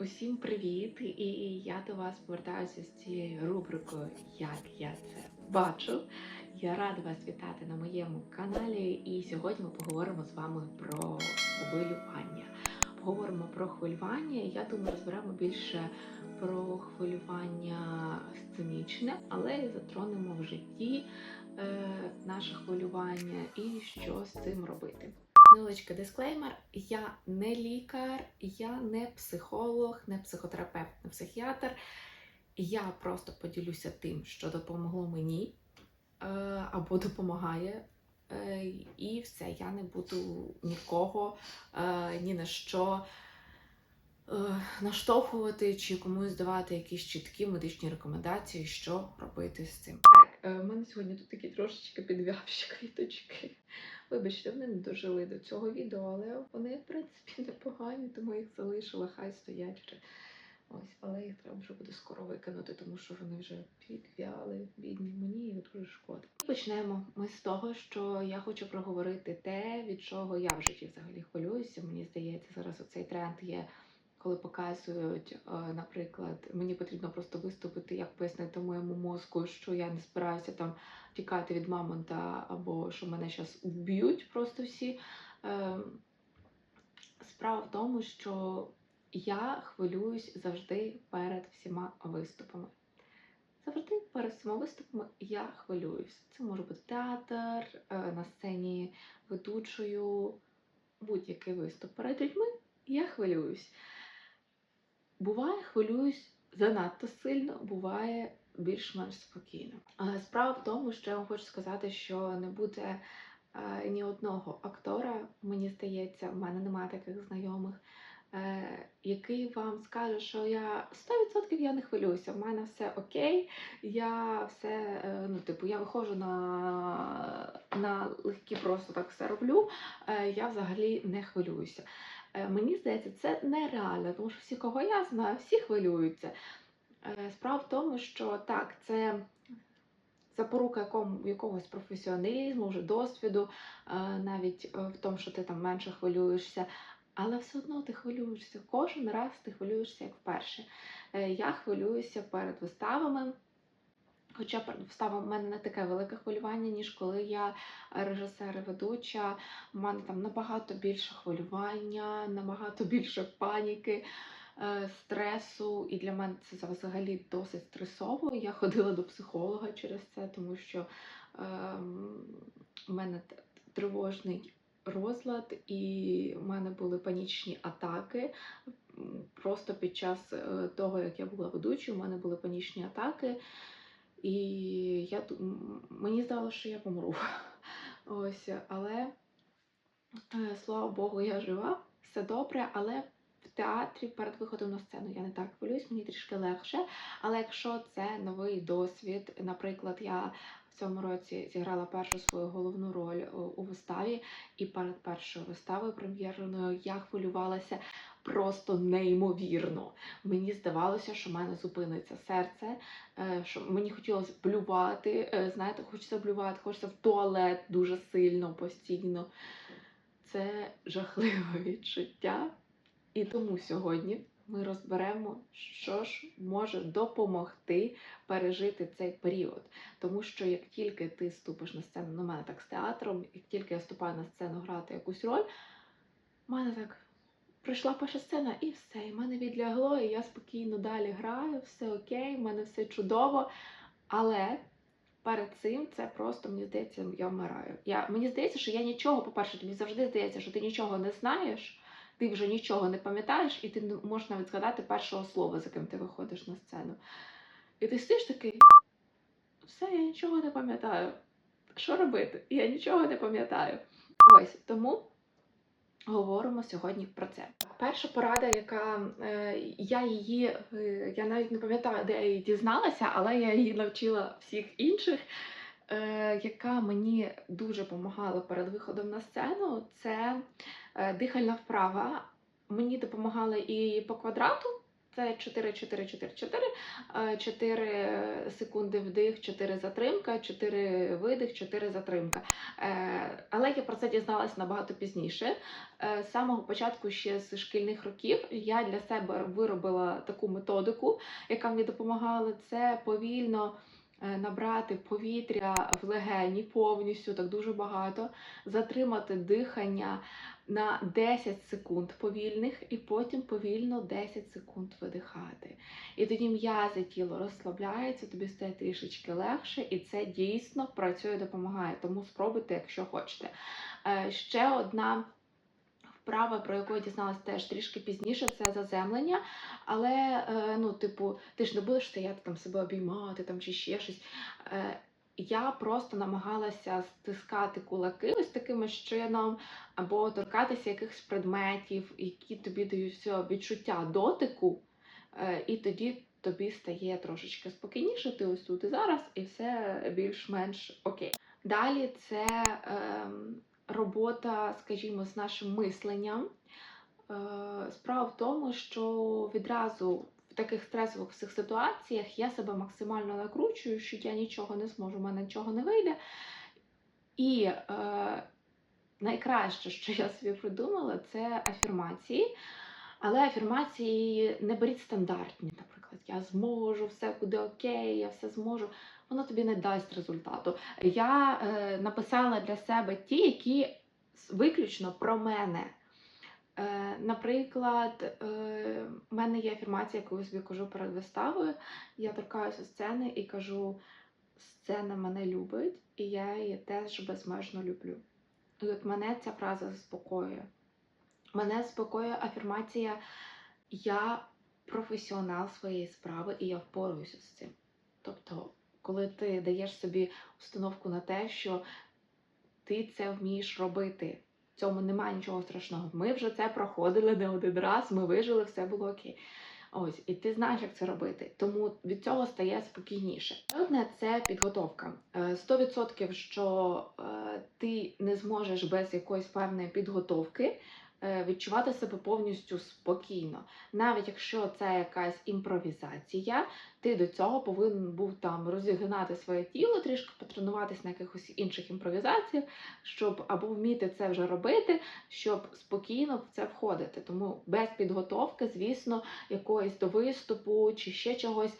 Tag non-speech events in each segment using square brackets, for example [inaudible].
усім привіт! І я до вас повертаюся з цією рубрикою Як я це бачу. Я рада вас вітати на моєму каналі. І сьогодні ми поговоримо з вами про хвилювання. Поговоримо про хвилювання. Я думаю, розберемо більше про хвилювання сценічне, але й затронемо в житті е, наше хвилювання і що з цим робити. Невеличкий дисклеймер: я не лікар, я не психолог, не психотерапевт, не психіатр. Я просто поділюся тим, що допомогло мені е, або допомагає. Е, і все, я не буду нікого е, ні на що наштовхувати чи комусь давати якісь чіткі медичні рекомендації, що робити з цим. Так, в мене сьогодні тут такі трошечки підв'явші квіточки. Вибачте, вони не дожили до цього відео, але вони, в принципі, [laughs] непогані, тому їх залишила, хай стоять вже. Ось, але їх треба вже буде скоро викинути, тому що вони вже підв'яли, бідні, мені їх дуже шкода. Почнемо ми з того, що я хочу проговорити те, від чого я в житті взагалі хвилююся. Мені здається, зараз оцей тренд є. Коли показують, е, наприклад, мені потрібно просто виступити, як пояснити моєму мозку, що я не збираюся там тікати від мамонта, або що мене зараз вб'ють просто всі. Е, Справа в тому, що я хвилююсь завжди перед всіма виступами. Завжди перед всіма виступами я хвилююсь. Це може бути театр, е, на сцені ведучою, будь-який виступ перед людьми. Я хвилююсь. Буває, хвилююсь занадто сильно, буває більш-менш спокійно. Справа в тому, що я вам хочу сказати, що не буде е, ні одного актора, мені здається, в мене немає таких знайомих, е, який вам скаже, що я 100% я не хвилююся, в мене все окей, я все, е, ну, типу, я виходжу на, на легкі, просто так все роблю, я взагалі не хвилююся. Е, Мені здається, це нереально, тому що всі, кого я знаю, всі хвилюються. Е, Справа в тому, що так, це запорука якогось професіоналізму, вже досвіду, е, навіть в тому, що ти там менше хвилюєшся, але все одно ти хвилюєшся. Кожен раз ти хвилюєшся як вперше. Я хвилююся перед виставами. Хоча виставами в мене не таке велике хвилювання, ніж коли я режисер і ведуча. У мене там набагато більше хвилювання, набагато більше паніки, е, стресу. І для мене це взагалі досить стресово. Я ходила до психолога через це, тому що ем, в мене тривожний розлад, і в мене були панічні атаки. Просто під час е, того, як я була ведучою, у мене були панічні атаки. І я мені здалося, що я помру. [laughs] Ось, але е, слава Богу, я жива, все добре, але в театрі перед виходом на сцену я не так хвилююсь, мені трішки легше. Але якщо це новий досвід, наприклад, я в цьому році зіграла першу свою головну роль у, у виставі, і перед першою виставою прем'єрною я хвилювалася просто неймовірно. Мені здавалося, що в мене зупиниться серце, е, що мені хотілося блювати. е, Знаєте, хочеться блювати, хочеться в туалет дуже сильно, постійно. Це жахливе [laughs] відчуття. І тому сьогодні ми розберемо, що ж може допомогти пережити цей період. Тому що як тільки ти ступиш на сцену, на мене так з театром, як тільки я вступаю на сцену грати якусь роль, в мене так прийшла перша сцена і все, і мене відлягло, і я спокійно далі граю, все окей, в мене все чудово. Але перед цим це просто мені здається, я вмираю. Я, мені здається, що я нічого, по-перше, тобі завжди здається, що ти нічого не знаєш, ти вже нічого не пам'ятаєш, і ти не можеш навіть згадати першого слова, з яким ти виходиш на сцену. І ти сидиш такий, все, я нічого не пам'ятаю. Що робити? Я нічого не пам'ятаю. Ось тому говоримо сьогодні про це. Перша порада, яка е, я її, е, я навіть не пам'ятаю, де я її дізналася, але я її навчила всіх інших, е, яка мені дуже допомагала перед виходом на сцену, це дихальна вправа. Мені допомагала і по квадрату. Це 4, 4, 4, 4, 4 секунди вдих, 4 затримка, 4 видих, 4 затримка. Е, Але я про це дізналась набагато пізніше. Е, З самого початку, ще з шкільних років, я для себе виробила таку методику, яка мені допомагала. Це повільно е, набрати повітря в легені повністю, так дуже багато, затримати дихання на 10 секунд повільних, і потім повільно 10 секунд видихати. І тоді м'язи тіло розслабляється, тобі стає трішечки легше, і це дійсно працює, допомагає. Тому спробуйте, якщо хочете. Е, Ще одна. Вправа, про яку я дізналась теж трішки пізніше, це заземлення. Але, е, ну, типу, ти ж не будеш стояти там себе обіймати там, чи ще щось. Е, я просто намагалася стискати кулаки ось таким чином, або торкатися якихось предметів, які тобі дають відчуття дотику, е, і тоді тобі стає трошечки спокійніше, ти ось тут і зараз, і все більш-менш окей. Далі це ем, робота, скажімо, з нашим мисленням. Е, Справа в тому, що відразу таких стресових всіх ситуаціях я себе максимально накручую, що я нічого не зможу, в мене нічого не вийде. І е, найкраще, що я собі придумала, це афірмації. Але афірмації не беріть стандартні, наприклад, я зможу, все буде окей, я все зможу. Воно тобі не дасть результату. Я е, написала для себе ті, які виключно про мене. Е, наприклад, е, в мене є афірмація, яку я собі кажу перед виставою. Я торкаюся сцени і кажу: сцена мене любить, і я її теж безмежно люблю. І от мене ця фраза заспокоює. Мене заспокоює афірмація Я професіонал своєї справи і я впораюся з цим. Тобто, коли ти даєш собі установку на те, що ти це вмієш робити, цьому немає нічого страшного. Ми вже це проходили не один раз, ми вижили, все було окей. Ось, і ти знаєш, як це робити. Тому від цього стає спокійніше. Одне це підготовка. Е, 100% що е, ти не зможеш без якоїсь певної підготовки е, відчувати себе повністю спокійно. Навіть якщо це якась імпровізація, ти до цього повинен був там розігнати своє тіло, трішки потренуватись на якихось інших імпровізаціях, щоб або вміти це вже робити, щоб спокійно в це входити. Тому без підготовки, звісно, якоїсь до виступу чи ще чогось,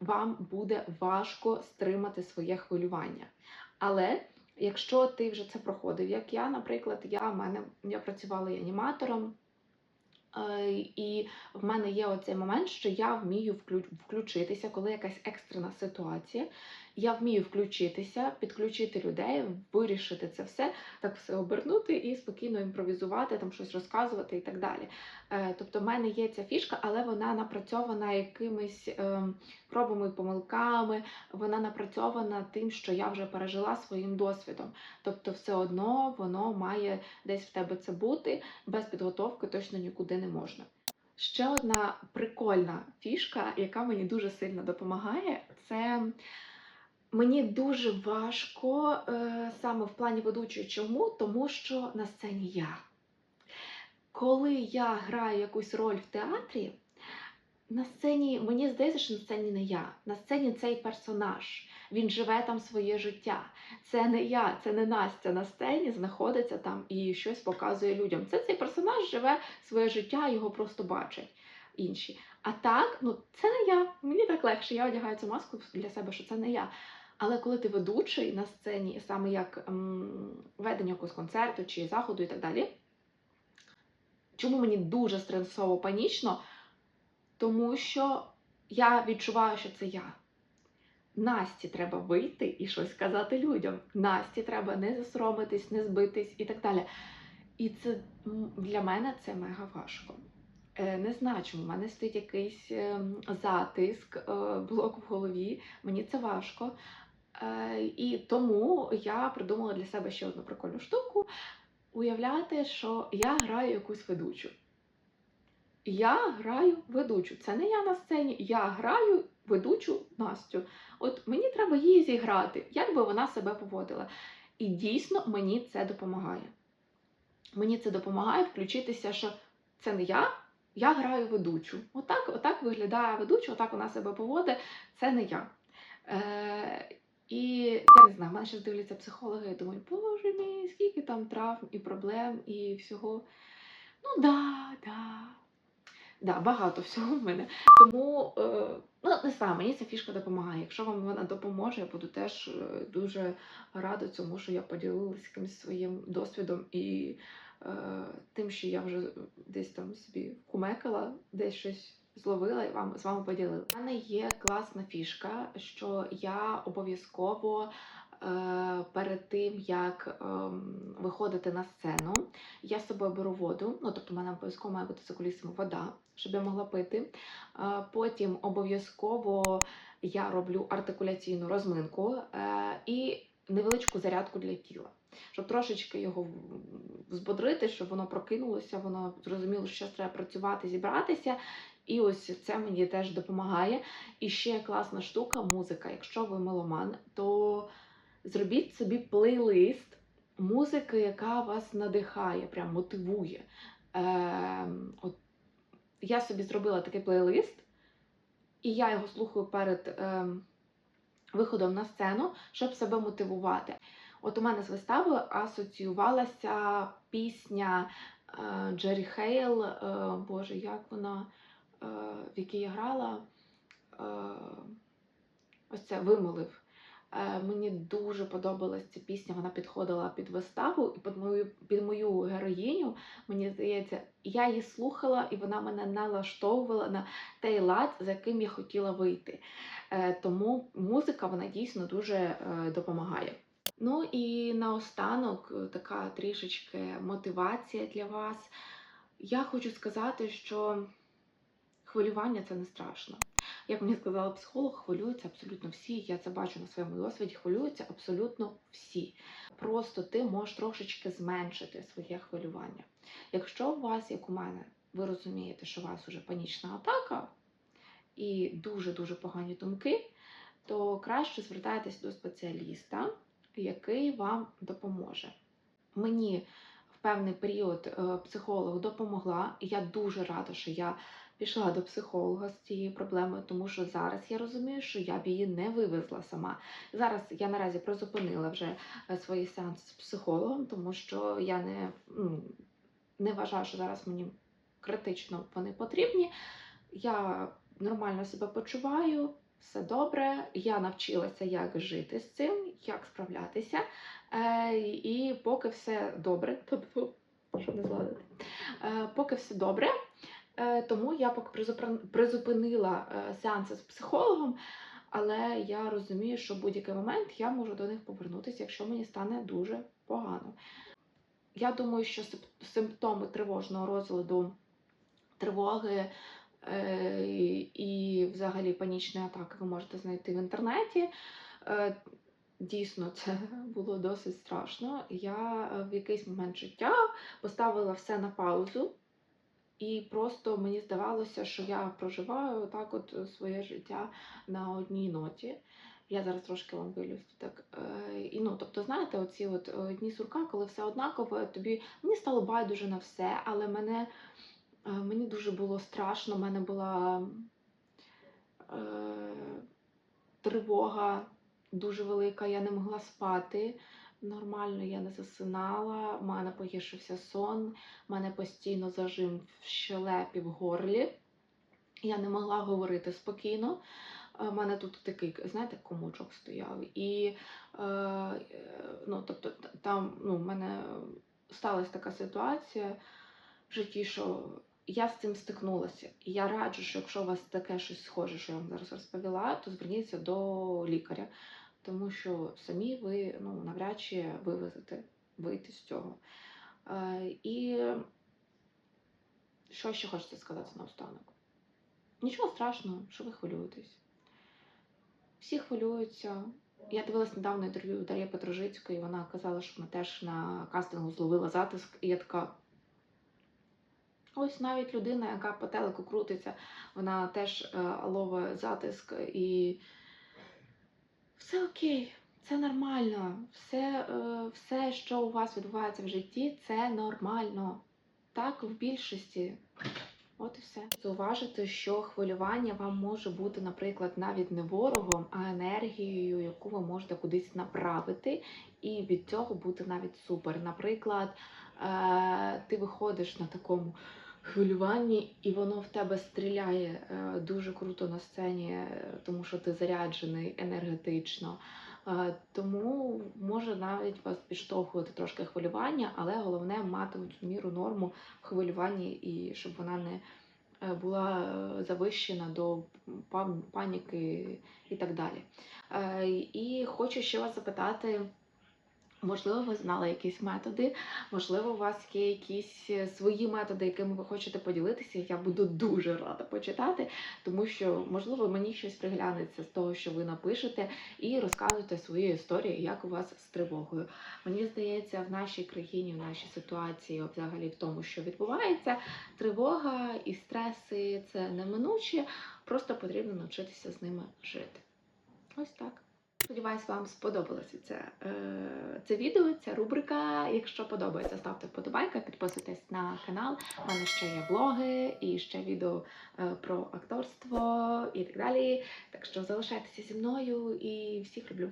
вам буде важко стримати своє хвилювання. Але якщо ти вже це проходив, як я, наприклад, я в мене я працювала і аніматором. е, І в мене є оцей момент, що я вмію включитися, коли якась екстрена ситуація. Я вмію включитися, підключити людей, вирішити це все, так все обернути і спокійно імпровізувати, там щось розказувати і так далі. Е, Тобто, в мене є ця фішка, але вона напрацьована якимись ем, пробами і помилками, вона напрацьована тим, що я вже пережила своїм досвідом. Тобто, все одно воно має десь в тебе це бути, без підготовки точно нікуди не можна. Ще одна прикольна фішка, яка мені дуже сильно допомагає, це мені дуже важко е, саме в плані ведучої. Чому? Тому що на сцені я. Коли я граю якусь роль в театрі, на сцені мені здається, що на сцені не я. На сцені цей персонаж. Він живе там своє життя. Це не я, це не Настя на сцені знаходиться там і щось показує людям. Це цей персонаж живе своє життя, його просто бачать інші. А так, ну це не я. Мені так легше. Я одягаю цю маску для себе, що це не я. Але коли ти ведучий на сцені, саме як ем, ведення якогось концерту чи заходу і так далі, чому мені дуже стресово панічно? Тому що я відчуваю, що це я. Насті треба вийти і щось сказати людям. Насті треба не засоромитись, не збитись і так далі. І це для мене це мега важко. Е, Не знаю, чому в мене стоїть якийсь ем, затиск, е, блок в голові. Мені це важко. Е, І тому я придумала для себе ще одну прикольну штуку: уявляти, що я граю якусь ведучу. Я граю ведучу. Це не я на сцені, я граю ведучу Настю. От мені треба її зіграти, як би вона себе поводила. І дійсно мені це допомагає. Мені це допомагає включитися, що це не я, я граю ведучу. Отак, отак виглядає ведуча, отак вона себе поводить. Це не я. Е, і я не знаю, мене ще дивляться психологи і думають, боже мій, скільки там травм і проблем і всього. Ну да, да. Да, багато всього в мене. Тому, е, ну, не знаю, мені ця фішка допомагає. Якщо вам вона допоможе, я буду теж е, дуже рада цьому, що я поділилася якимось своїм досвідом і е, тим, що я вже десь там собі кумекала, десь щось зловила і вам з вами поділила. У мене є класна фішка, що я обов'язково. е, Перед тим як ем, виходити на сцену, я з собою беру воду. Ну тобто, в мене обов'язково має бути за кулісами вода, щоб я могла пити. Е, Потім обов'язково я роблю артикуляційну розминку е, і невеличку зарядку для тіла, щоб трошечки його взбодрити, щоб воно прокинулося, воно зрозуміло, що треба працювати, зібратися. І ось це мені теж допомагає. І ще класна штука музика. Якщо ви меломан, то зробіть собі плейлист музики, яка вас надихає, прям мотивує. Ем, от я собі зробила такий плейлист, і я його слухаю перед ем, виходом на сцену, щоб себе мотивувати. От у мене з виставою асоціювалася пісня е, Джері Хейл, е, Боже, як вона, е, в якій я грала, е, ось це вимолив. Е, Мені дуже подобалась ця пісня, вона підходила під виставу і під мою, під мою героїню. Мені здається, я її слухала, і вона мене налаштовувала на той лад, за яким я хотіла вийти. Е, Тому музика вона дійсно дуже е, допомагає. Ну і наостанок е, така трішечки мотивація для вас. Я хочу сказати, що хвилювання це не страшно. Як мені сказала психолог, хвилюються абсолютно всі. Я це бачу на своєму досвіді. Хвилюються абсолютно всі. Просто ти можеш трошечки зменшити своє хвилювання. Якщо у вас, як у мене, ви розумієте, що у вас уже панічна атака і дуже-дуже погані думки, то краще звертайтесь до спеціаліста, який вам допоможе. Мені в певний період е, психолог допомогла, і я дуже рада, що я пішла до психолога з цією проблемою, тому що зараз я розумію, що я б її не вивезла сама. Зараз я наразі призупинила вже е, свої сеанси з психологом, тому що я не, ну, не вважаю, що зараз мені критично вони потрібні. Я нормально себе почуваю, все добре. Я навчилася, як жити з цим, як справлятися. Е, і поки все добре, [laughs] тобто, не зладити, е, поки все добре, тому я поки призупинила е, сеанси з психологом. Але я розумію, що в будь-який момент я можу до них повернутися, якщо мені стане дуже погано. Я думаю, що симптоми тривожного розладу, тривоги е, і, взагалі панічної атаки ви можете знайти в інтернеті. Е, Дійсно, це [laughs] було досить страшно. Я е, в якийсь момент життя поставила все на паузу, і просто мені здавалося, що я проживаю так от своє життя на одній ноті. Я зараз трошки вам вилюсь так. Е, і ну, тобто, знаєте, оці от е, дні сурка, коли все однаково, тобі мені стало байдуже на все, але мене е, мені дуже було страшно. в мене була е, тривога дуже велика, я не могла спати. Нормально я не засинала, в мене погіршився сон, в мене постійно зажим в щелепі в горлі. Я не могла говорити спокійно. У мене тут такий, знаєте, комочок стояв. І е, е, ну, тобто, там ну, в мене сталася така ситуація в житті, що я з цим стикнулася. І я раджу, що якщо у вас таке щось схоже, що я вам зараз розповіла, то зверніться до лікаря, тому що самі ви ну, навряд чи вивезете вийти з цього. Е, і що ще хочеться сказати наостанок? Нічого страшного, що ви хвилюєтесь. Всі хвилюються. Я дивилась недавно інтерв'ю Дар'я Петрожицької, вона казала, що вона теж на кастингу зловила затиск, і я така. Ось навіть людина, яка по телеку крутиться, вона теж е, ловить затиск і все окей, це нормально. Все, е, все, що у вас відбувається в житті, це нормально. Так, в більшості. От і все. Зауважити, що хвилювання вам може бути, наприклад, навіть не ворогом, а енергією, яку ви можете кудись направити, і від цього бути навіть супер. Наприклад, е- ти виходиш на такому хвилюванні, і воно в тебе стріляє е, дуже круто на сцені, е, тому що ти заряджений енергетично. Е, Тому може навіть вас підштовхувати трошки хвилювання, але головне мати цю міру норму в хвилюванні і щоб вона не була завищена до паніки і так далі. І хочу ще вас запитати. Можливо, ви знали якісь методи, можливо, у вас є якісь е, свої методи, якими ви хочете поділитися. Я буду дуже рада почитати, тому що, можливо, мені щось приглянеться з того, що ви напишете, і розказуєте свої історії, як у вас з тривогою. Мені здається, в нашій країні, в нашій ситуації, взагалі в тому, що відбувається, тривога і стреси це неминуче, просто потрібно навчитися з ними жити. Ось так. Сподіваюсь, вам сподобалося це, е, це відео, ця рубрика. Якщо подобається, ставте вподобайка, підписуйтесь на канал. У мене ще є влоги і ще відео е, про акторство і так далі. Так що залишайтеся зі мною і всіх люблю.